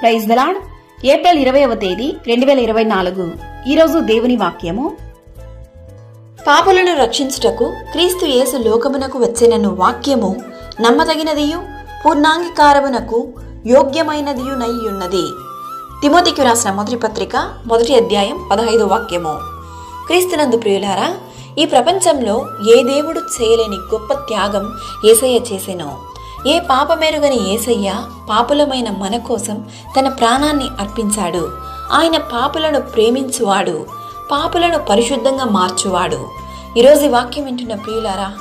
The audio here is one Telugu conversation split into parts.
ప్రైజ్ దలాడ్ ఏప్రిల్ ఇరవైవ తేదీ రెండు వేల ఇరవై నాలుగు. ఈరోజు దేవుని వాక్యము. పాపులను రక్షించుటకు క్రీస్తు యేసు లోకమునకు వచ్చినను వాక్యము నమ్మదగినదియు పూర్ణాంగీకారమునకు యోగ్యమైనదియునయ్యున్నది తిమోతికి రాసిన మొదటి పత్రిక మొదటి అధ్యాయం పదహైదు వాక్యము. క్రీస్తునందు ప్రియులారా ఈ ప్రపంచంలో ఏ దేవుడు చేయలేని గొప్ప త్యాగం ఏసయ్య చేసెను. ఏ పాపమెరుగని ఏసయ్య పాపులమైన మన కోసం తన ప్రాణాన్ని అర్పించాడు. ఆయన పాపులను ప్రేమించువాడు పాపులను పరిశుద్ధంగా మార్చువాడు. ఈరోజు వాక్యం వింటున్న ప్రియులారా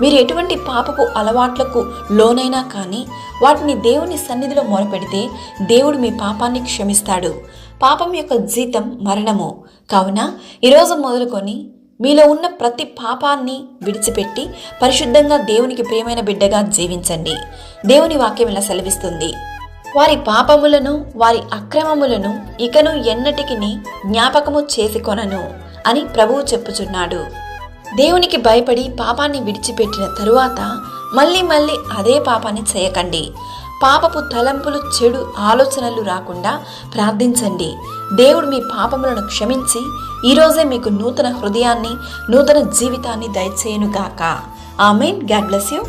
మీరు ఎటువంటి పాపపు అలవాట్లకు లోనైనా కానీ వాటిని దేవుని సన్నిధిలో మొరపెడితే దేవుడు మీ పాపాన్ని క్షమిస్తాడు. పాపం యొక్క జీతం మరణము. కావున ఈరోజు మొదలుకొని మీలో ఉన్న ప్రతి పాపాన్ని విడిచిపెట్టి పరిశుద్ధంగా దేవునికి ప్రియమైన బిడ్డగా జీవించండి. దేవుని వాక్యం ఇలా సెలవిస్తుంది. వారి పాపములను వారి అక్రమములను ఇకను ఎన్నటికి జ్ఞాపకము చేసుకొనను అని ప్రభువు చెప్పుచున్నాడు. దేవునికి భయపడి పాపాన్ని విడిచిపెట్టిన తరువాత మళ్ళీ మళ్ళీ అదే పాపాన్ని చేయకండి. పాపపు తలంపులు చెడు ఆలోచనలు రాకుండా ప్రార్థించండి. దేవుడు మీ పాపములను క్షమించి ఈరోజే మీకు నూతన హృదయాన్ని నూతన జీవితాన్ని దయచేయునుగాక. ఆమెన్. God bless you.